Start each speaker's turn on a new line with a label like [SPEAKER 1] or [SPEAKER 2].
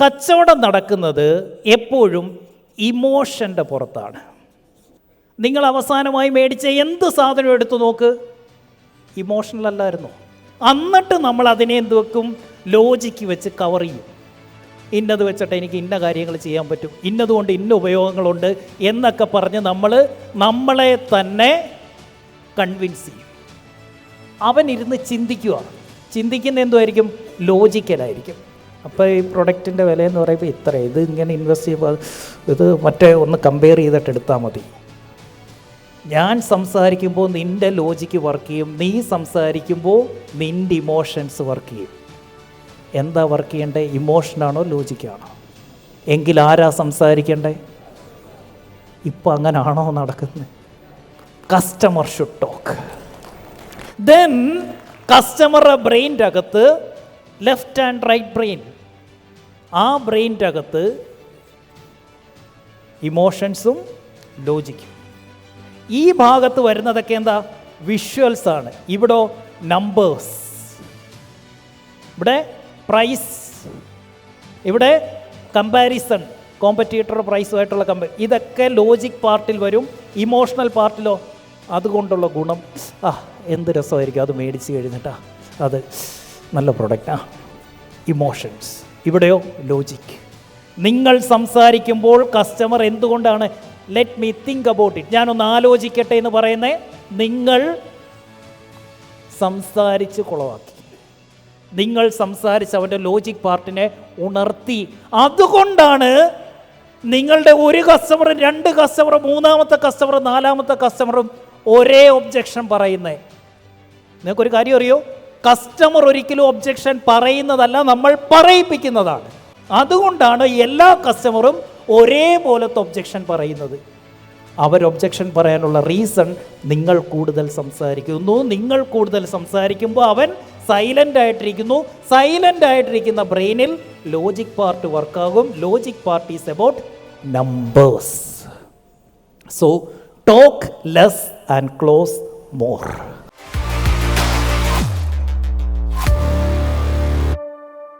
[SPEAKER 1] കച്ചവടം നടക്കുന്നത് എപ്പോഴും ഇമോഷന്റെ പുറത്താണ്. നിങ്ങൾ അവസാനമായി മേടിച്ച എന്ത് സാധനം എടുത്തു നോക്ക്. ഇമോഷണൽ അല്ലായിരുന്നു. എന്നിട്ട് നമ്മൾ അതിനെ എന്ത് വെക്കും? ലോജിക്ക് വെച്ച് കവർ ചെയ്യും. ഇന്നത് വെച്ചിട്ട് എനിക്ക് ഇന്ന കാര്യങ്ങൾ ചെയ്യാൻ പറ്റും. ഇന്നതുകൊണ്ട് ഇന്ന ഉപയോഗങ്ങളുണ്ട് എന്നൊക്കെ പറഞ്ഞ് നമ്മൾ നമ്മളെ തന്നെ കൺവിൻസ് ചെയ്യും. അവനിരുന്ന് ചിന്തിക്കുക ചിന്തിക്കുന്ന എന്തുമായിരിക്കും ലോജിക്കലായിരിക്കും അപ്പോൾ ഈ പ്രൊഡക്റ്റിന്റെ വില എന്ന് പറയുമ്പോൾ ഇത്ര ഇത് ഇങ്ങനെ ഇൻവെസ്റ്റ് ചെയ്യുമ്പോൾ ഇത് മറ്റേ ഒന്ന് കമ്പയർ ചെയ്തിട്ട് എടുത്താൽ മതി. ഞാൻ സംസാരിക്കുമ്പോൾ നിന്റെ ലോജിക്ക് വർക്ക് ചെയ്യും നീ സംസാരിക്കുമ്പോൾ നിന്റെ ഇമോഷൻസ് വർക്ക് ചെയ്യും. എന്താ വർക്ക് ചെയ്യേണ്ടത് ഇമോഷനാണോ ലോജിക്കാണോ എങ്കിൽ ആരാ സംസാരിക്കേണ്ടേ? ഇപ്പം അങ്ങനാണോ നടക്കുന്നത് കസ്റ്റമർ ഷുഡ് ടോക്ക് ദെൻ കസ്റ്റമറുടെ ബ്രെയിന്റെ അകത്ത് ലെഫ്റ്റ് ആൻഡ് റൈറ്റ് ബ്രെയിൻ ആ ബ്രെയിന്റെ അകത്ത് ഇമോഷൻസും ലോജിക്കും ഈ ഭാഗത്ത് വരുന്നതൊക്കെ എന്താ? വിഷ്വൽസ് ആണ്. ഇവിടെ നമ്പേഴ്സ് ഇവിടെ പ്രൈസ് ഇവിടെ കമ്പാരിസൺ കോമ്പറ്റീറ്റർ പ്രൈസുമായിട്ടുള്ള കമ്പ ഇതൊക്കെ ലോജിക് പാർട്ടിൽ വരും. ഇമോഷണൽ പാർട്ടിലോ അതുകൊണ്ടുള്ള ഗുണം. ആ എന്ത് രസമായിരിക്കും. അത് മേടിച്ച് കഴിഞ്ഞിട്ടാ. അത്. നല്ല പ്രൊഡക്റ്റാണ് ഇമോഷൻസ് ഇവിടെയോ? ലോജിക് നിങ്ങൾ സംസാരിക്കുമ്പോൾ കസ്റ്റമർ എന്തുകൊണ്ടാണ്? Let me think about it ഞാനൊന്ന് ആലോചിക്കട്ടെ എന്ന് പറയുന്നത് നിങ്ങൾ സംസാരിച്ച് കുളവാക്കി. നിങ്ങൾ സംസാരിച്ച് അവന്റെ ലോജിക് പാർട്ടിനെ ഉണർത്തി. അതുകൊണ്ടാണ് നിങ്ങളുടെ ഒരു കസ്റ്റമറും രണ്ട് കസ്റ്റമറും മൂന്നാമത്തെ കസ്റ്റമറും നാലാമത്തെ കസ്റ്റമറും ഒരേ ഒബ്ജക്ഷൻ പറയുന്നത് നിങ്ങൾക്കൊരു കാര്യം അറിയോ? കസ്റ്റമർ ഒരിക്കലും ഒബ്ജക്ഷൻ പറയുന്നതല്ല നമ്മൾ പറയിപ്പിക്കുന്നതാണ്. അതുകൊണ്ടാണ് എല്ലാ കസ്റ്റമറും ഒരേപോലത്തെ ഒബ്ജക്ഷൻ പറയുന്നത്. അവർ ഒബ്ജക്ഷൻ പറയാനുള്ള റീസൺ നിങ്ങൾ കൂടുതൽ സംസാരിക്കുന്നു. നിങ്ങൾ കൂടുതൽ സംസാരിക്കുമ്പോൾ അവൻ സൈലന്റ് ആയിട്ടിരിക്കുന്നു. സൈലന്റ് ആയിട്ടിരിക്കുന്ന ബ്രെയിനിൽ logic part വർക്കാകും. Logic part is about numbers. So talk less and close more.